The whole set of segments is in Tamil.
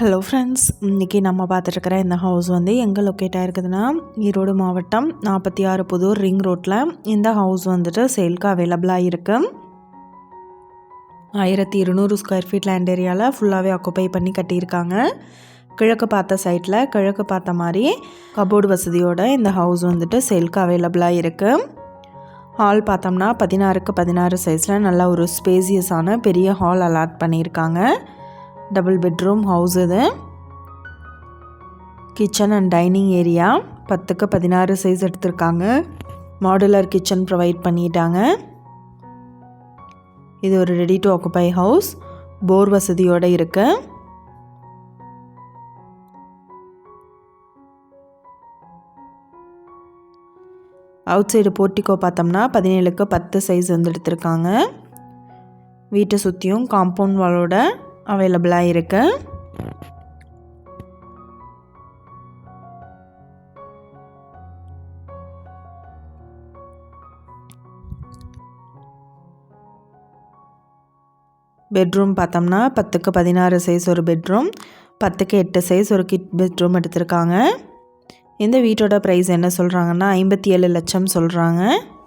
ஹலோ ஃப்ரெண்ட்ஸ் இன்றைக்கி நம்ம பார்த்துட்ருக்கிற இந்த ஹவுஸ் வந்து எங்கே லொக்கேட் ஆகிருக்குதுன்னா ஈரோடு மாவட்டம் நாற்பத்தி ஆறு புதூர் ரிங் ரோட்டில் இந்த ஹவுஸ் வந்துட்டு சேல்க்கு அவைலபிளாக இருக்குது ஆயிரத்தி இருநூறு ஸ்கொயர் ஃபீட் லேண்ட் ஏரியாவில் ஃபுல்லாகவே ஆக்குப்பை பண்ணி கட்டியிருக்காங்க. கிழக்கு பார்த்த சைட்டில் கிழக்கு பார்த்த மாதிரி கபோர்டு வசதியோட இந்த ஹவுஸ் வந்துட்டு சேல்க்கு அவைலபிளாக இருக்குது ஹால் பார்த்தோம்னா பதினாறுக்கு பதினாறு சைஸில் நல்ல ஒரு ஸ்பேசியஸான பெரிய ஹால் அலாட் பண்ணியிருக்காங்க. டபுள் பெட்ரூம் ஹவுஸ் இது. கிச்சன் அண்ட் டைனிங் ஏரியா பத்துக்கு பதினாறு சைஸ் எடுத்திருக்காங்க. மாடுலர் கிச்சன் ப்ரொவைட் பண்ணிட்டாங்க. இது ஒரு ready to occupy house bore வசதியோடு இருக்கு. அவுட் சைடு போர்ட்டிக்கோ பார்த்தோம்னா பதினேழுக்கு பத்து சைஸ் வந்து எடுத்திருக்காங்க. வீட்டை சுற்றியும் காம்பவுண்ட் வாலோட அவைலபிளாக இருக்குது பெட்ரூம் பார்த்தோம்னா பத்துக்கு பதினாறு சைஸ் ஒரு பெட்ரூம் பத்துக்கு எட்டு சைஸ் ஒரு கிட் பெட்ரூம் எடுத்திருக்காங்க. இந்த வீட்டோட ப்ரைஸ் என்ன சொல்கிறாங்கன்னா ஐம்பத்தி ஏழு லட்சம் சொல்கிறாங்க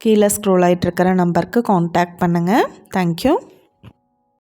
கீழே ஸ்க்ரோல் ஆகிட்டு இருக்கிற நம்பருக்கு காண்டாக்ட் பண்ணுங்கள் தேங்க்யூ